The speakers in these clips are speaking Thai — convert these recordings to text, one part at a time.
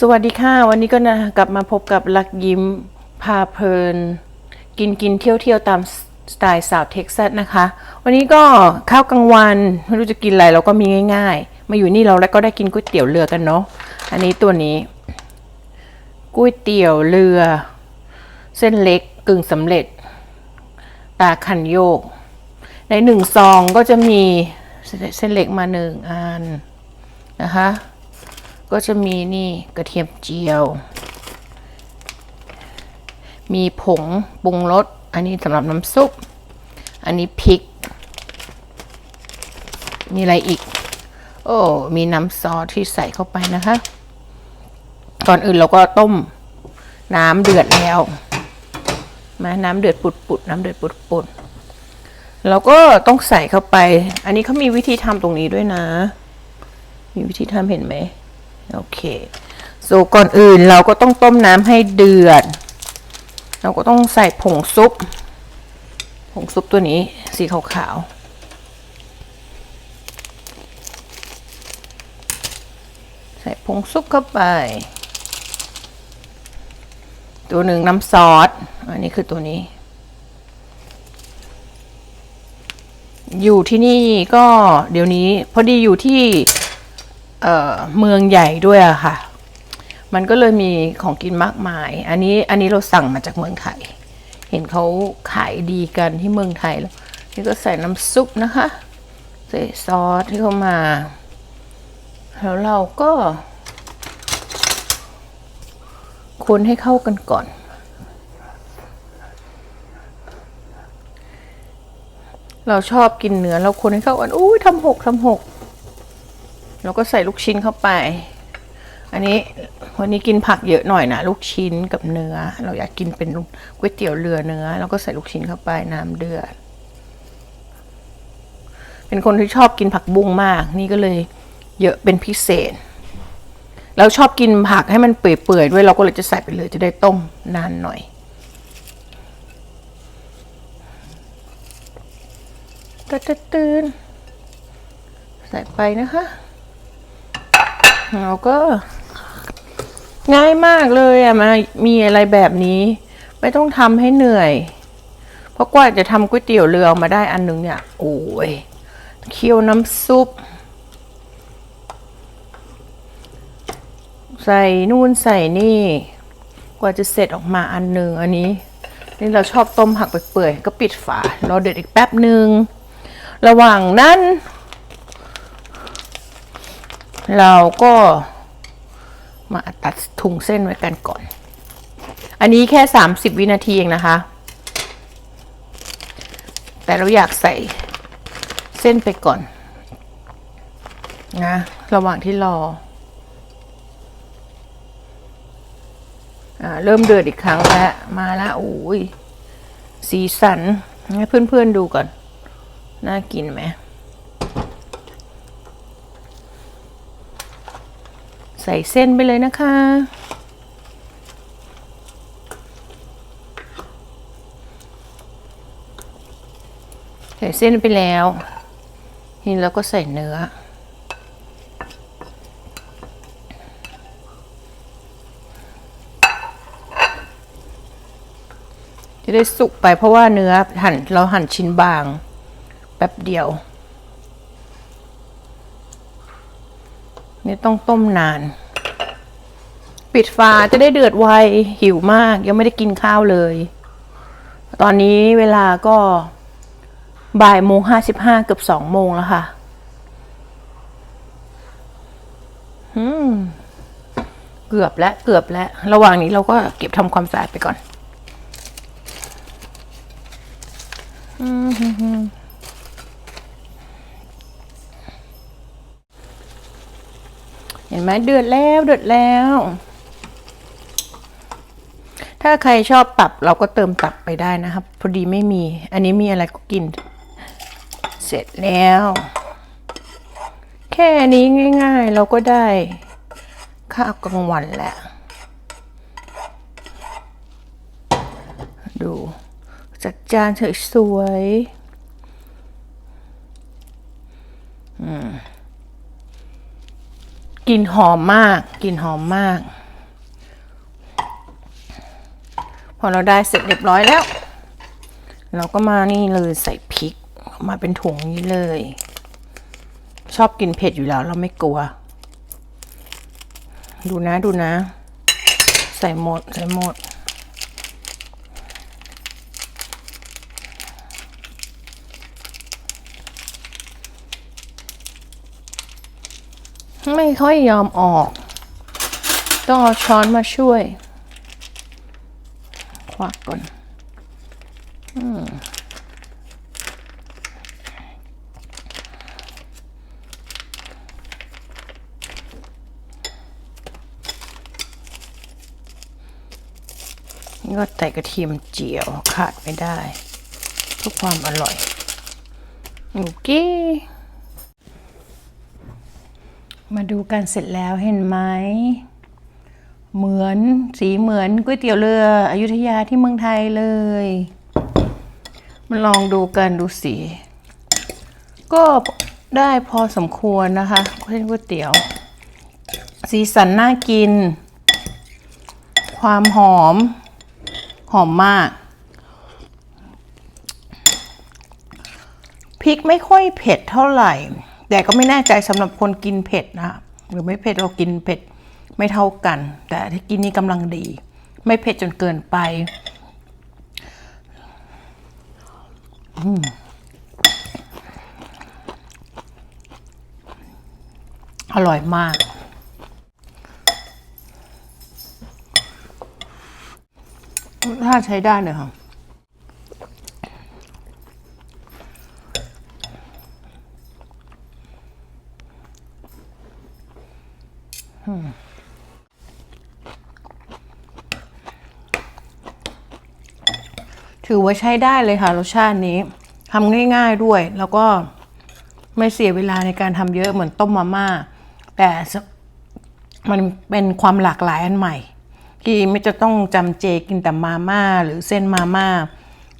สวัสดีค่ะ วันนี้ก็นะกลับมาพบกับลักยิ้มพาเพลิน กินกินเที่ยวเที่ยวตามสไตล์สาวเท็กซัสนะคะ วันนี้ก็ข้าวกลางวัน ไม่รู้จะกินอะไรเราก็มีง่ายๆ มาอยู่นี่เราแล้วก็ได้กินก๋วยเตี๋ยวเรือกันเนาะอันนี้ตัวนี้ก๋วยเตี๋ยวเรือ เส้นเล็กกึ่งสำเร็จ ตาคันโยก ในหนึ่งซองก็จะมีเส้นเล็กมาหนึ่งอันนะคะ ก็จะมีนี่กระเทียมเจียว มีผงปรุงรส อันนี้สำหรับน้ำซุป อันนี้พริก มีอะไรอีก โอ้ มีน้ำซอสที่ใส่เข้าไปนะคะ ก่อนอื่นเราก็ต้มน้ำเดือดแล้วมาน้ำเดือดปุดๆน้ำเดือดปุดๆเราก็ต้องใส่เข้าไป อันนี้เขามีวิธีทำตรงนี้ด้วยนะ มีวิธีทำเห็นไหม โอเคโซก่อนอื่นเราก็ต้องต้มน้ำให้เดือด เราก็ต้องใส่ผงซุป ผงซุปตัวนี้สีขาวๆใส่ผงซุปเข้าไป ตัวหนึ่งน้ำซอส อันนี้คือตัวนี้ อยู่ที่นี่ก็เดี๋ยวนี้ พอดีอยู่ที่ เมืองใหญ่ด้วยอะค่ะ มันก็เลยมีของกินมากมาย อันนี้อันนี้เราสั่งมาจากเมืองไทย เห็นเขาขายดีกันที่เมืองไทยแล้ว นี่ก็ใส่น้ำซุปนะคะ ใส่ซอสที่เขามา แล้วเราก็คนให้เข้ากันก่อน เราชอบกินเนื้อเราคนให้เข้ากัน อุ้ยทำหกทำหก แล้วก็ใส่ลูกชิ้นเข้าไป อันนี้วันนี้กินผักเยอะหน่อยนะ ลูกชิ้นกับเนื้อ เราอยากกินเป็นก๋วยเตี๋ยวเรือเนื้อ แล้วก็ใส่ลูกชิ้นเข้าไปน้ำเดือด เป็นคนที่ชอบกินผักบุ้งมาก นี่ก็เลยเยอะเป็นพิเศษแล้วชอบกินผักให้มันเปื่อยๆด้วยเราก็เลยจะใส่ไปเลยจะได้ต้มนานหน่อยตะตะตื่นใส่ไปนะคะ เราก็ง่ายมากเลยอะมามีอะไรแบบนี้ ไม่ต้องทำให้เหนื่อย เพราะกว่าจะทำก๋วยเตี๋ยวเรือออกมาได้อันหนึงเนี่ย โอ้ยเคี่ยวน้ำซุป ใส่นู่นใส่นี่ กว่าจะเสร็จออกมาอันหนึ่งอันนี้ นี่เราชอบต้มผักเปื่อยๆก็ปิดฝา รอเดือดอีกแป๊บหนึ่ง ระหว่างนั้น เราก็มาตัดถุงเส้นไว้กันก่อน อันนี้แค่ 30 วินาทีเองนะคะ แต่เราอยากใส่เส้นไปก่อนนะระหว่างที่รออเริ่มเดือดอีกครั้งแล้วมาแล้วโอ้ยสีสันให้เพื่อนๆดูก่อน น่ากินไหม ใส่เส้นไปเลยนะคะ ใส่เส้นไปแล้วทีนี้เราก็ใส่เนื้อ จะได้สุกไปเพราะว่าเนื้อหั่นเราหั่นชิ้นบางแป๊บเดียว นี่ต้องต้มนาน ปิดฝาจะได้เดือดไว หิวมาก ยังไม่ได้กินข้าวเลย ตอนนี้เวลาก็บ่ายโมงห้าสิบห้าเกือบสองโมงแล้วค่ะเกือบแล้วเกือบแล้วระหว่างนี้เราก็เก็บทำความสะอาดไปก่อน อืม ห็นไหมเดือดแล้วเดือดแล้ว ถ้าใครชอบตับเราก็เติมตับไปได้นะครับ พอดีไม่มี อันนี้มีอะไรก็กิน เสร็จแล้ว แค่นี้ง่าย ๆ เราก็ได้ข้าวกลางวันแหล้วดู จัดจานสวยๆอืม กลิ่นหอมมากกลิ่นหอมมาก พอเราได้เสร็จเรียบร้อยแล้ว เราก็มานี่เลยใส่พริกมาเป็นถุงนี้เลย ชอบกินเผ็ดอยู่แล้ว เราไม่กลัว ดูนะดูนะ ใส่หมดใส่หมด ไม่ค่อยยอมออก ต้องเอาช้อนมาช่วย ควักก่อนนี่ก็ใส่กระเทียมเจียวขาดไม่ได้ เพื่อความอร่อยโอเค มาดูกันเสร็จแล้วเห็นไหมเหมือนสีเหมือนก๋วยเตี๋ยวเรืออยุธยาที่เมืองไทยเลย มาลองดูกันดูสี ก็ได้พอสมควรนะคะเส้นก๋วยเตี๋ยว สีสันน่ากิน ความหอม หอมมากพริกไม่ค่อยเผ็ดเท่าไหร่ แต่ก็ไม่แน่ใจสำหรับคนกินเผ็ดนะหรือไม่เผ็ดเรากินเผ็ดไม่เท่ากัน แต่ที่กินนี่กำลังดี ไม่เผ็ดจนเกินไปออร่อยมาก ถ้าใช้ได้เลยค่ะ ถือว่าใช้ได้เลยค่ะรสชาตินี้ทำง่ายๆด้วย แล้วก็ไม่เสียเวลาในการทำเยอะเหมือนต้มมาม่า แต่มันเป็นความหลากหลายอันใหม่ ที่ไม่จะต้องจำเจกินแต่มาม่าหรือเส้นมาม่า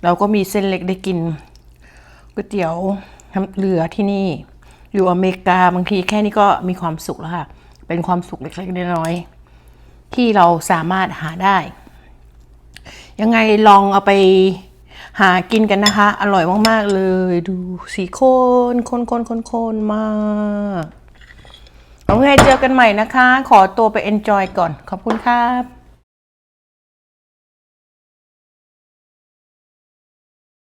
เราก็มีเส้นเล็กได้กินก๋วยเตี๋ยวน้ำเรือที่นี่ อยู่อเมริกาบางทีแค่นี้ก็มีความสุขแล้วค่ะ เป็นความสุขเล็กๆน้อยๆที่เราสามารถหาได้ ยังไงลองเอาไปหากินกันนะคะ อร่อยมาก ๆ เลยดูสีโคนคนคนคนคนมากโอเคเจอกันใหม่นะคะ ขอตัวไป enjoy ก่อน ขอบคุณครับ